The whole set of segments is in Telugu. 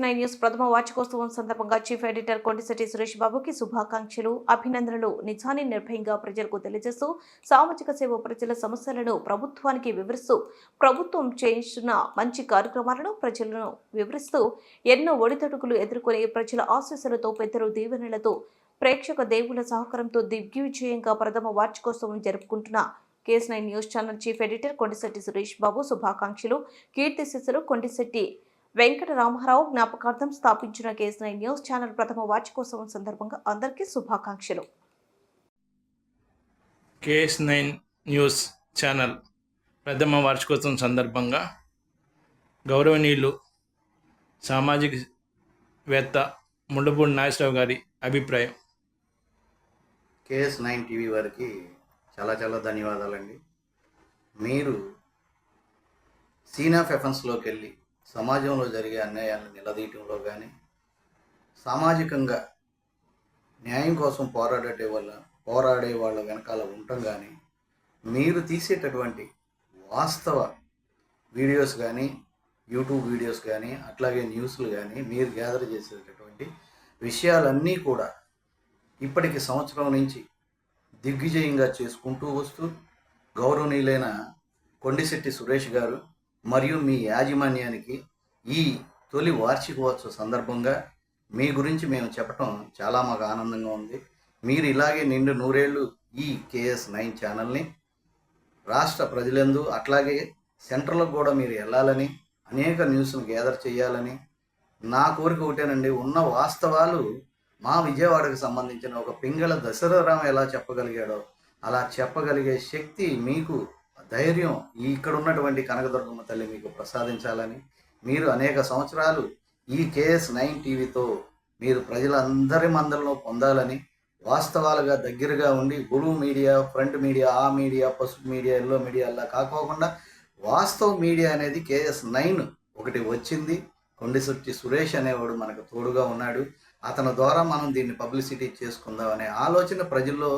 నైన్ న్యూస్ ప్రథమ వార్షికోత్సవం సందర్భంగా చీఫ్ ఎడిటర్ కొండిశెట్టి సురేష్ బాబుకి శుభాకాంక్షలు అభినందనలు నిజాన్ని నిర్భయంగా ప్రజలకు తెలియజేస్తూ సామాజిక సేవ ప్రజల సమస్యలను ప్రభుత్వానికి వివరిస్తూ ప్రభుత్వం చేస్తున్న మంచి కార్యక్రమాలను ప్రజలను వివరిస్తూ ఎన్నో ఒడితడుకులు ఎదుర్కొని ప్రజల ఆశీస్సులతో పెద్దలు దీవెనలతో ప్రేక్షక దేవుల సహకారంతో దిగ్విజయంగా ప్రథమ వార్షికోత్సవం జరుపుకుంటున్న KS nine news channel chief editor Kondisetty Suresh Babu శుభాకాంక్షలు కీర్తి శిశులు కొండిశెట్టి వెంకట రామారావు జ్ఞాపకార్థం స్థాపించిన కేఎస్ నైన్ న్యూస్ ఛానల్ ప్రథమ వార్షికోత్సవం సందర్భంగా అందరికీ శుభాకాంక్షలు. కేఎస్ నైన్ న్యూస్ ఛానల్ ప్రథమ వార్షికోత్సవం సందర్భంగా గౌరవనీయులు సామాజికవేత్త ముండపూడి నాగేశ్వరరావు గారి అభిప్రాయం. కేఎస్ నైన్ టీవీ వారికి చాలా చాలా ధన్యవాదాలండి. మీరు సీన్ ఆఫ్ ఎఫెన్స్లోకి వెళ్ళి సమాజంలో జరిగే అన్యాయాలను నిలదీయటంలో కానీ సామాజికంగా న్యాయం కోసం పోరాడే వల్ల పోరాడే వాళ్ళ వెనకాల ఉండటం కానీ మీరు తీసేటటువంటి వాస్తవ వీడియోస్ కానీ యూట్యూబ్ వీడియోస్ కానీ అట్లాగే న్యూస్లు కానీ మీరు గ్యాదర్ చేసేటటువంటి విషయాలన్నీ కూడా ఇప్పటికి సంవత్సరం నుంచి దిగ్విజయంగా చేసుకుంటూ వస్తూ గౌరవనీయులైన కొండిశెట్టి సురేష్ గారు మరియు మీ యాజమాన్యానికి ఈ తొలి వార్షికోత్సవ సందర్భంగా మీ గురించి మేము చెప్పటం చాలా మాకు ఆనందంగా ఉంది. మీరు ఇలాగే నిండు నూరేళ్ళు ఈ కేఎస్ నైన్ ఛానల్ని రాష్ట్ర ప్రజలందు అట్లాగే సెంటర్లకు కూడా మీరు వెళ్ళాలని అనేక న్యూస్ను గ్యాదర్ చేయాలని నా కోరిక ఒకటేనండి. ఉన్న వాస్తవాలు మా విజయవాడకు సంబంధించిన ఒక పింగళ దశరథరామ ఎలా చెప్పగలిగాడో అలా చెప్పగలిగే శక్తి మీకు ధైర్యం ఈ ఇక్కడ ఉన్నటువంటి కనకదుర్గమ్మ తల్లి మీకు ప్రసాదించాలని మీరు అనేక సంవత్సరాలు ఈ కేఎస్ నైన్ టీవీతో మీరు ప్రజలందరి మందల్లో పొందాలని వాస్తవాలుగా దగ్గరగా ఉండి గురువు మీడియా ఫ్రంట్ మీడియా ఆ మీడియా పసుపు మీడియా ఎల్లో మీడియా అలా కాకోకుండా వాస్తవ మీడియా అనేది కేఎస్ నైన్ ఒకటి వచ్చింది. కొండిశెట్టి సురేష్ అనేవాడు మనకు తోడుగా ఉన్నాడు. అతని ద్వారా మనం దీన్ని పబ్లిసిటీ చేసుకుందాం అనే ఆలోచన ప్రజల్లో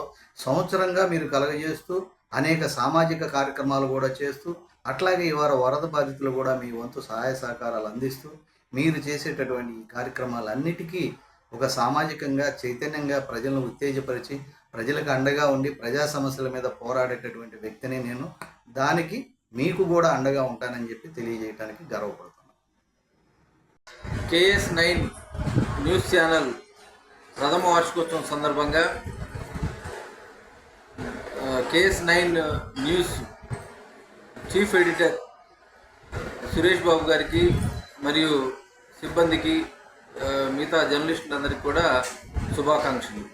సంవత్సరంగా మీరు కలగజేస్తూ అనేక సామాజిక కార్యక్రమాలు కూడా చేస్తూ అట్లాగే ఇవాళ వరద బాధితులు కూడా మీ వంతు సహాయ సహకారాలు అందిస్తూ మీరు చేసేటటువంటి ఈ కార్యక్రమాలన్నిటికీ ఒక సామాజికంగా చైతన్యంగా ప్రజలను ఉత్తేజపరిచి ప్రజలకు అండగా ఉండి ప్రజా సమస్యల మీద పోరాడేటటువంటి వ్యక్తిని నేను. దానికి మీకు కూడా అండగా ఉంటానని చెప్పి తెలియజేయడానికి గర్వపడుతున్నాను. కేఎస్ నైన్ న్యూస్ ఛానల్ ప్రథమ వార్షికోత్సవం సందర్భంగా KS nine news chief editor Suresh Babu గారికి మరియు సిబ్బందికి మిగతా జర్నలిస్టులందరికీ కూడా శుభాకాంక్షలు.